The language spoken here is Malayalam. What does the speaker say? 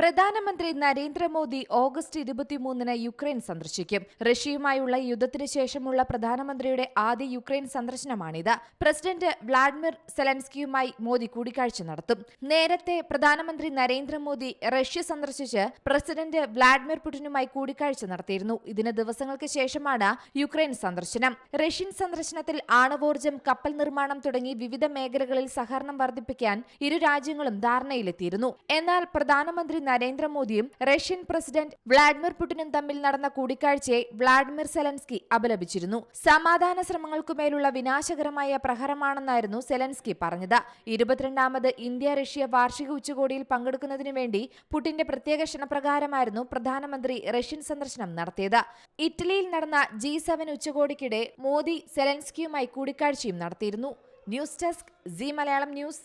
പ്രധാനമന്ത്രി നരേന്ദ്രമോദി ഓഗസ്റ്റ് ഇരുപത്തിമൂന്നിന് യുക്രൈൻ സന്ദർശിക്കും. റഷ്യയുമായുള്ള യുദ്ധത്തിന് ശേഷമുള്ള പ്രധാനമന്ത്രിയുടെ ആദ്യ യുക്രൈൻ സന്ദർശനമാണിത്. പ്രസിഡന്റ് വ്ളാഡിമിർ സെലൻസ്കിയുമായി മോദി കൂടിക്കാഴ്ച നടത്തും. നേരത്തെ പ്രധാനമന്ത്രി നരേന്ദ്രമോദി റഷ്യ സന്ദർശിച്ച് പ്രസിഡന്റ് വ്ളാഡിമിർ പുടിനുമായി കൂടിക്കാഴ്ച നടത്തിയിരുന്നു. ഇതിന് ദിവസങ്ങൾക്ക് ശേഷമാണ് യുക്രൈൻ സന്ദർശനം. റഷ്യൻ സന്ദർശനത്തിൽ ആണവോർജം കപ്പൽ നിർമ്മാണം തുടങ്ങി വിവിധ മേഖലകളിൽ സഹകരണം വർദ്ധിപ്പിക്കാൻ ഇരു രാജ്യങ്ങളും ധാരണയിലെത്തിയിരുന്നു. എന്നാൽ പ്രധാനമന്ത്രി നരേന്ദ്രമോദിയും റഷ്യൻ പ്രസിഡന്റ് വ്ളാഡിമിർ പുടിനും തമ്മിൽ നടന്ന കൂടിക്കാഴ്ചയെ വ്ളാഡിമിർ സെലൻസ്കി അപലപിച്ചിരുന്നു. സമാധാന ശ്രമങ്ങൾക്കുമേലുള്ള വിനാശകരമായ പ്രഹരമാണെന്നായിരുന്നു സെലൻസ്കി പറഞ്ഞത്. ഇരുപത്തിരണ്ടാമത് ഇന്ത്യ റഷ്യ വാർഷിക ഉച്ചകോടിയിൽ പങ്കെടുക്കുന്നതിനു വേണ്ടി പുടിന്റെ പ്രത്യേക ക്ഷണപ്രകാരമായിരുന്നു പ്രധാനമന്ത്രി റഷ്യൻ സന്ദർശനം നടത്തിയത്. ഇറ്റലിയിൽ നടന്ന ജി സെവൻ ഉച്ചകോടിക്കിടെ മോദി സെലൻസ്കിയുമായി കൂടിക്കാഴ്ചയും നടത്തിയിരുന്നു. News desk C Malayalam news